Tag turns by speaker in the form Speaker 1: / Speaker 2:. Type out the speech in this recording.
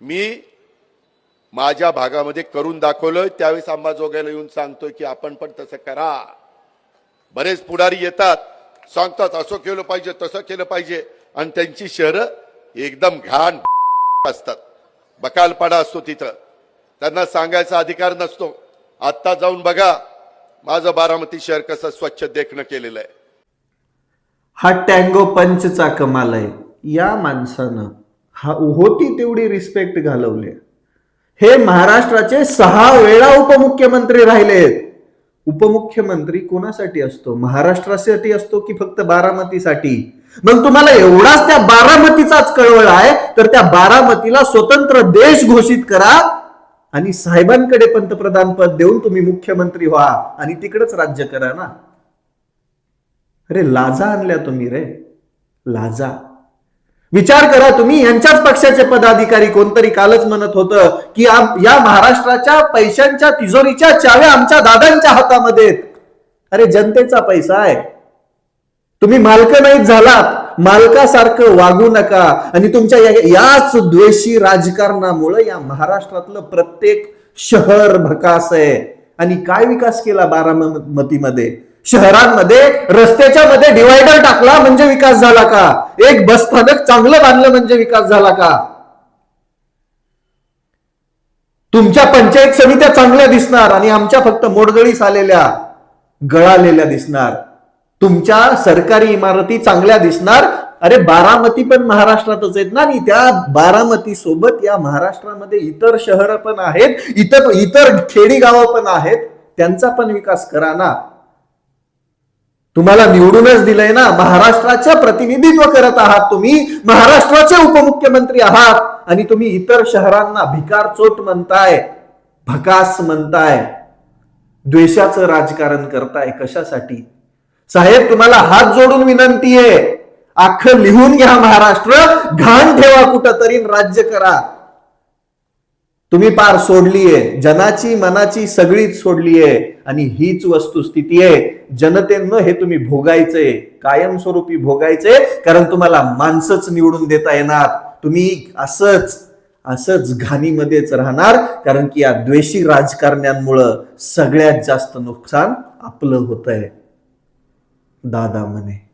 Speaker 1: मी माझ्या भागामध्ये करून दाखवलं त्यावेळेस अंबाजोगाईला येऊन सांगतोय की आपण पण तसं करा. बरेच पुढारी येतात सांगतात असं केलं पाहिजे तसं केलं पाहिजे. आणि त्यांची शहरं एकदम घाण असतात. बकालपाडा असतो तिथं. त्यांना सांगायचा अधिकार नसतो. आत्ता जाऊन बघा माझं बारामती शहर कसं स्वच्छ देखणं केलेलं आहे.
Speaker 2: हा टँगो पंचचा कमाल आहे. या माणसानं हा होती तेवढी रिस्पेक्ट घालवली. हे महाराष्ट्राचे सहा वेळा उपमुख्यमंत्री राहिलेत. उपमुख्यमंत्री कोणासाठी असतो? महाराष्ट्रासाठी असतो की फक्त बारामतीसाठी? मग तुम्हाला एवढाच त्या बारामतीचाच कळवळ आहे तर त्या बारामतीला स्वतंत्र देश घोषित करा आणि साहेबांकडे पंतप्रधान पद देऊन तुम्ही मुख्यमंत्री व्हा आणि तिकडच राज्य करा ना. अरे लाजा आणल्या तुम्ही रे. लाजा. विचार करा तुम्ही यांच्याच पक्षाचे पदाधिकारी कोणतरी कालच म्हणत होतं की या महाराष्ट्राच्या पैशांच्या तिजोरीच्या चाव्या आमच्या दादांच्या हातामध्ये अरे जनतेचा पैसा आहे. तुम्ही मालक नाहीत झालात. मालकासारखं वागू नका. आणि तुमच्या या- याच द्वेषी राजकारणामुळे या महाराष्ट्रातलं प्रत्येक शहर भकास आहे. आणि काय विकास केला बारामतीमध्ये? शहरांमध्ये रस्त्याच्या मध्ये डिवायडर टाकला म्हणजे विकास झाला का? एक बस स्थानक चांगलं बांधलं म्हणजे विकास झाला का? तुमच्या पंचायत समित्या चांगल्या दिसणार आणि आमच्या फक्त मोडगळीस आलेल्या गळालेल्या दिसणार. तुमच्या सरकारी इमारती चांगल्या दिसणार. अरे बारामती पण महाराष्ट्रातच आहेत ना आणि त्या बारामती सोबत या महाराष्ट्रामध्ये इतर शहरं पण आहेत इतर इतर खेडी गावं पण आहेत त्यांचा पण विकास करा ना. तुम्हाला निवडूनच दिलंय ना. महाराष्ट्राचं प्रतिनिधित्व करत आहात तुम्ही. महाराष्ट्राचे उपमुख्यमंत्री आहात. आणि तुम्ही इतर शहरांना भिकार चोट म्हणताय भकास म्हणताय द्वेषाचं राजकारण करताय कशासाठी? साहेब तुम्हाला हात जोडून विनंती आहे. अख्खं लिहून घ्या महाराष्ट्र. घाण ठेवा कुठं तरी राज्य करा. तुम्ही पार सोडलीये जनाची मनाची सगळीच सोडलीये आणि हीच वस्तुस्थिती आहे. जनतेनं हे तुम्ही भोगायचंय कायमस्वरूपी भोगायचंय कारण तुम्हाला माणसंच निवडून देता येणार. तुम्ही असंच असंच घाणीमध्येच राहणार कारण की या द्वेषी राजकारण्यांमुळं सगळ्यात जास्त नुकसान आपलं होत आहे दादा म्हणे.